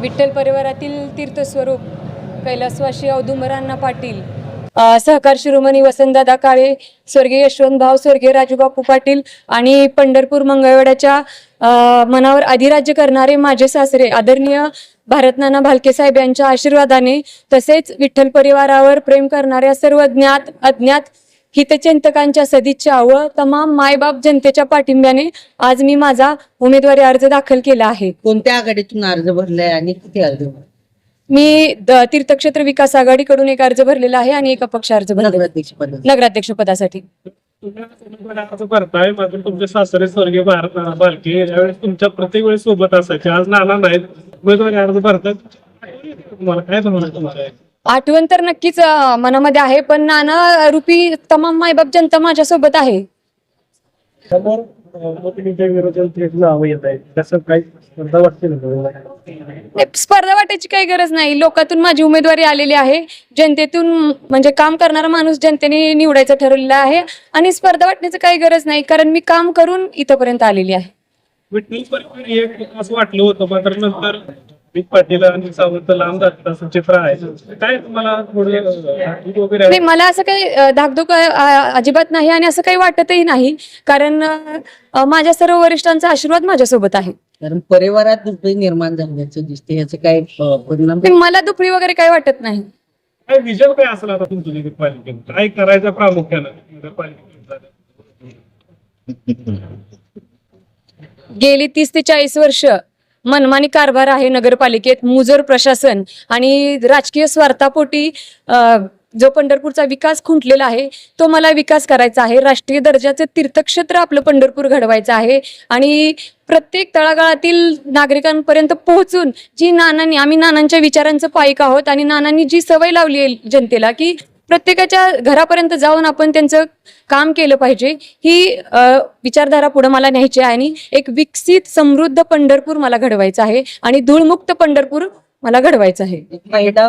विठ्ठल परिवारातील तीर्थस्वरूप कैलासवासी औदुंबरांना पाटील. अ, सहकार शिरोमणी वसंतदादा काळे स्वर्गीय यशवंत भाऊ स्वर्गीय राजूबापू पाटील आणि पंढरपूर मंगळवेड्याच्या अ, मनावर अधिराज्य करणारे माझे सासरे आदरणीय भारतनाना भालके साहेब यांच्या आशीर्वादाने तसेच विठ्ठल परिवारावर प्रेम करणाऱ्या सर्व ज्ञात अज्ञात हितचिंतकांच्या सदिच्छा व तमाम मायबाप जनतेच्या पाठिंब्याने आज मी माझा उमेदवारी अर्ज दाखल केला आहे. कोणत्या आघाडीतून अर्ज भरलाय आणि किती अर्ज भरले मी द- तीर्थक्षेत्र विकास आघाडीकडून एक अर्ज भरलेला आहे आणि एक अपक्ष अर्ज भरलेला नगराध्यक्ष पदासाठी. नगराध्यक्ष पदासाठी. तुम्ही भरताय? मात्र तुमचे सासरे स्वर्गीय भारत बालके यावेळेस तुमच्या प्रत्येक वेळेस सोबत असायचे. आज नाना नाहीत. उमेदवारी अर्ज भरतात. तुम्हाला काय आहे तुमच्या आठवण तर नक्कीच मनामध्ये आहे पण नाना रूपी तमाम मायबाप जनता माझ्यासोबत आहे. समोर स्पर्धा वाटायची काही गरज नाही. लोकातून माझी उमेदवारी आलेली आहे. जनतेतून म्हणजे काम करणारा माणूस जनतेने निवडायचं ठरवलेलं आहे आणि स्पर्धा वाटण्याचं काही गरज नाही कारण मी काम करून इथपर्यंत आलेली आहे. असं वाटलं होतं मात्र नंतर मी पाटील आणि सावंत लांब जातात असं चित्र आहे. काय तुम्हाला थोडं अं, वगैरे आहे? नाही मला असं काही धाकधूक अजिबात नाही आणि असं काही वाटतही नाही. कारण माझ्या सर्व वरिष्ठांचा आशीर्वाद माझ्यासोबत आहे. कारण परिवारात दुसरी निर्माण झाल्याचं दिसते याचं काय परिणाम? मला दुपरी वगैरे काही वाटत नाही. काय विजन काय असेल आता तुमचं नगरपालिकेत काय करायचं प्रामुख्यानं? गेली तीस ते चाळीस वर्ष. मनमानी कारभार आहे नगरपालिकेत. मुजर प्रशासन आणि राजकीय स्वार्थापोटी जो पंढरपूरचा विकास खुंटलेला आहे तो मला विकास करायचा आहे. राष्ट्रीय दर्जाचे तीर्थक्षेत्र आपलं पंढरपूर घडवायचं आहे. आणि प्रत्येक तळागाळातील नागरिकांपर्यंत पोहोचून जी नानांनी आम्ही नानांच्या विचारांचं पाईक आहोत आणि नानांनी जी सवय लावली आहे जनतेला की प्रत्येकाच्या घरापर्यंत जाऊन आपण त्यांचं काम केलं पाहिजे. ही विचारधारा पुढे मला न्यायची आहे आणि एक विकसित समृद्ध पंढरपूर मला घडवायचं आहे आणि धूळमुक्त पंढरपूर मला घडवायचं आहे. महिला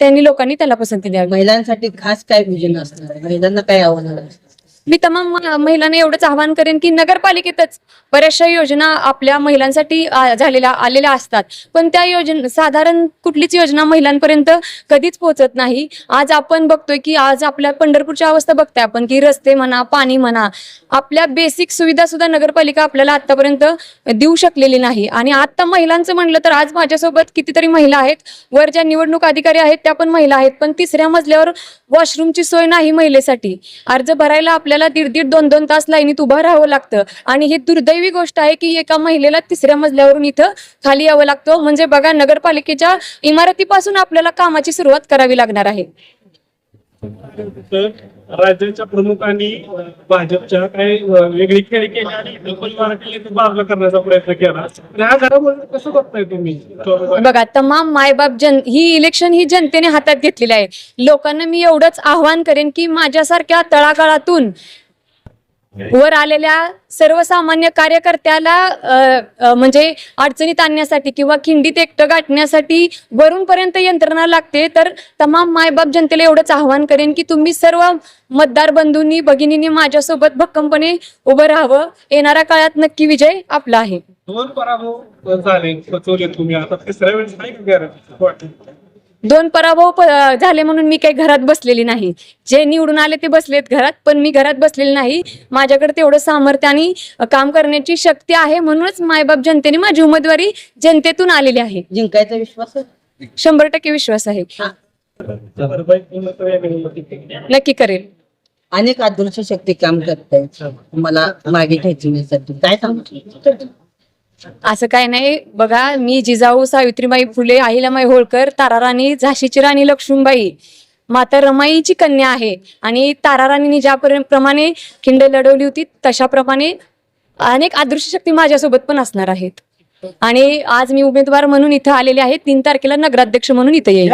त्यांनी लोकांनी त्याला पसंती द्यावी. महिलांसाठी खास काय विजन असणार? महिलांना काय आव्हान असणार मी तमाम महिलांना एवढंच आवाहन करेन की नगरपालिकेतच बऱ्याचशा योजना आपल्या महिलांसाठी झालेल्या आलेल्या असतात. पण त्या योजना साधारण कुठलीच योजना महिलांपर्यंत कधीच पोहोचत नाही. आज आपण बघतोय की आज आपल्या पंढरपूरची अवस्था बघताय आपण की रस्ते म्हणा पाणी म्हणा आपल्या बेसिक सुविधा सुद्धा नगरपालिका आपल्याला आतापर्यंत देऊ शकलेली नाही. आणि आता महिलांचं म्हणलं तर आज माझ्यासोबत कितीतरी महिला आहेत. वर ज्या निवडणूक अधिकारी आहेत त्या पण महिला आहेत. पण तिसऱ्या मजल्यावर वॉशरूमची सोय नाही महिलेसाठी. अर्ज भरायला आपल्या आपल्याला दीड दीड दोन दोन तास लाईनीत उभं राहावं लागतं. आणि ही दुर्दैवी गोष्ट आहे की एका महिलेला तिसऱ्या मजल्यावरून इथं खाली यावं लागतं. म्हणजे बघा नगरपालिकेच्या इमारतीपासून आपल्याला कामाची सुरुवात करावी लागणार आहे. तर राज्याच्या प्रमुखांनी भाजपच्या काही वेगळी खेळी केली आणि इतर परिवारातील बाजूला करण्याचा प्रयत्न केला. तर ह्या घरामध्ये कसं बघताय तुम्ही? बघा तमाम मायबाप जन ही इलेक्शन ही जनतेने हातात घेतलेली आहे. लोकांना मी एवढंच आव्हान करेन की माझ्यासारख्या तळागाळातून वर आलेल्या सर्वसामान्य कार्यकर्त्याला म्हणजे अडचणीत आणण्यासाठी किंवा खिंडीत एकटं गाठण्यासाठी वरूनपर्यंत यंत्रणा लागते तर तमाम मायबाप जनतेला एवढंच आव्हान करेन की तुम्ही सर्व मतदार बंधूंनी भगिनींनी माझ्यासोबत भक्कमपणे उभं राहावं. येणाऱ्या काळात नक्की विजय आपला आहे. दोन पराभव झाले. तुम्ही आता तिसऱ्या वेळेस दोन पराभव झाले म्हणून मी काही घरात बसलेली नाही. जे निवडून आले ते बसलेत घरात पण मी घरात बसलेली नाही. माझ्याकडे तेवढं सामर्थ्य आणि काम करण्याची शक्ती आहे म्हणूनच मायबाप जनतेने माझी उमेदवारी जनतेतून आलेली आहे. जिंकायचा विश्वास? शंभर टक्के विश्वास आहे. नक्की करेल. अनेक आदर्श शक्ती काम करतायत. मला मागे खेचण्यासाठी काय सांगतो असं काय नाही. बघा मी जिजाऊ सावित्रीबाई फुले अहिल्यामाई होळकर ताराराणी झाशीची राणी लक्ष्मीबाई माता रमाईची कन्या आहे. आणि ताराराणीने ज्या प्रमाणे खिंड लढवली होती तशाप्रमाणे अनेक अदृश्य शक्ती माझ्यासोबत पण असणार आहेत. आणि आज मी उमेदवार म्हणून इथं आलेले आहे. तीन तारखेला नगराध्यक्ष म्हणून इथं येईल.